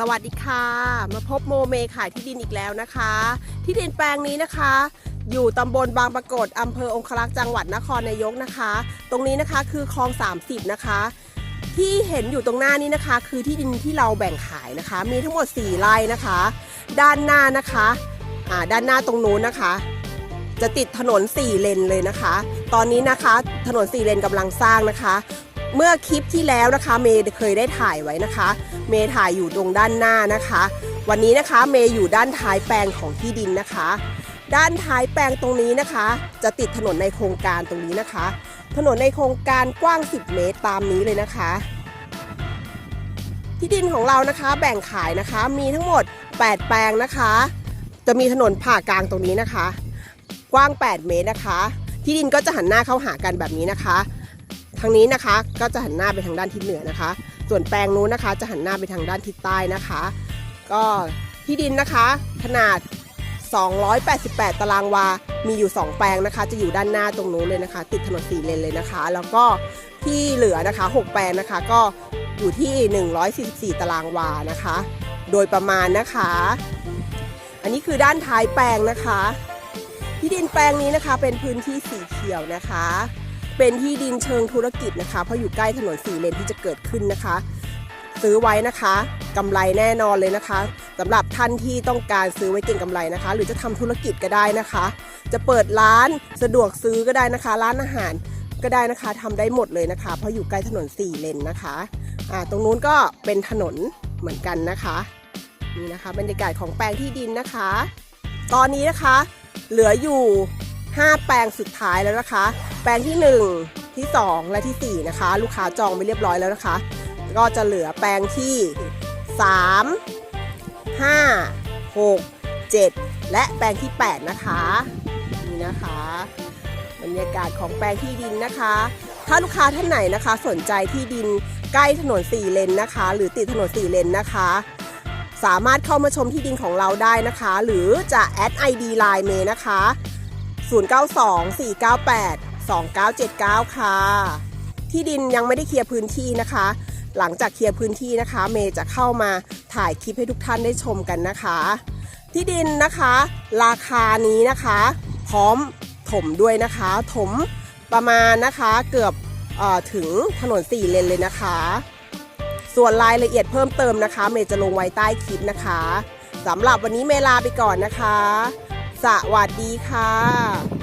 สวัสดีค่ะ มาพบโมเมขายที่ดินอีกแล้วนะคะ ที่ดินแปลงนี้นะคะ อยู่ตำบลบางปรากฏอำเภอองคลักษ์จังหวัดนครนายกนะคะ ตรงนี้นะคะคือคลอง 30 นะคะ ที่เห็นอยู่ตรงหน้านี้นะคะ คือที่ดินที่เราแบ่งขายนะคะ มีทั้งหมด 4 ไร่นะคะ ด้านหน้านะคะอ่าด้านหน้าตรงนู้นนะคะ จะติดถนน 4 เลนเลยนะคะ ตอนนี้นะคะถนน 4 เลนกำลังสร้างนะคะ เมื่อคลิปที่แล้วนะคะเมย์เคยได้ถ่ายไว้นะคะ เมย์ถ่ายอยู่ตรงด้านหน้านะคะ วันนี้นะคะเมย์อยู่ด้านท้ายแปลงของที่ดินนะคะ ด้านท้ายแปลงตรงนี้นะคะ จะติดถนนในโครงการตรงนี้นะคะ ถนนในโครงการกว้าง 10 เมตรตามนี้เลยนะคะ ที่ดินของเรานะคะแบ่งขายนะคะมีทั้งหมด 8 แปลงนะคะ จะมีถนนผ่ากลางตรงนี้นะคะ กว้าง 8 เมตรนะคะ ที่ดินก็จะหันหน้าเข้าหากันแบบนี้นะคะางนี้นะคะก็จะหันหน้าไปทางด้านทิศเหนือนะคะ ส่วนแปลงนู้นนะคะ จะหันหน้าไปทางด้านทิศใต้นะคะ ก็ที่ดินนะคะ ขนาด 288 ตารางวา มีอยู่ 2 แปลงนะคะ จะอยู่ด้านหน้าตรงนู้นเลยนะคะ ติดถนนสีเลนเลยนะคะ แล้วก็ที่เหลือนะคะ 6 แปลงนะคะ ก็อยู่ที่ 144 ตารางวานะคะ โดยประมาณนะคะ อันนี้คือด้านท้ายแปลงนะคะ ที่ดินแปลงนี้นะคะเป็นพื้นที่สีเขียวนะคะ เป็นที่ดินเชิงธุรกิจนะคะ เพราะอยู่ใกล้ถนนสี่เลนที่จะเกิดขึ้นนะคะ ซื้อไว้นะคะกำไรแน่นอนเลยนะคะสำหรับท่านที่ต้องการซื้อไว้เก่งกำไรนะคะ หรือจะทำธุรกิจก็ได้นะคะ จะเปิดร้านสะดวกซื้อก็ได้นะคะ ร้านอาหารก็ได้นะคะทำได้หมดเลยนะคะ เพราะอยู่ใกล้ถนนสี่เลนนะคะอ่าตรงนู้นก็เป็นถนนเหมือนกันนะคะนี่นะคะบรรยากาศของแปลงที่ดินนะคะ ตอนนี้นะคะ เหลืออยู่ 5 แปลงสุดท้ายแล้วนะคะ แปลงที่ 1 ที่ 2 และที่ 4 นะคะ ลูกค้าจองไปเรียบร้อยแล้วนะคะ ก็จะเหลือแปลงที่ 3 5 6 7 และแปลงที่ 8 นะคะนี่นะคะ บรรยากาศของแปลงที่ดินนะคะ ถ้าลูกค้าท่านไหนนะคะ สนใจที่ดินใกล้ถนน4เลนนะคะ หรือติดถนน4เลนนะคะสามารถเข้ามาชมที่ดินของเราได้นะคะ หรือจะแอด ID Line เมนะคะ 0924982979 ค่ะ ที่ดินยังไม่ได้เคลียร์พื้นที่นะคะ หลังจากเคลียร์พื้นที่นะคะ เมย์จะเข้ามาถ่ายคลิปให้ทุกท่านได้ชมกันนะคะ ที่ดินนะคะ ราคานี้นะคะ พร้อมถมด้วยนะคะ ถมประมาณนะคะเกือบออถึงถนนสี่เลนเลยนะคะ ส่วนรายละเอียดเพิ่มเติมนะคะ เมย์จะลงไว้ใต้คลิปนะคะสำหรับวันนี้เมย์ลาไปก่อนนะคะ สวัสดีค่ะ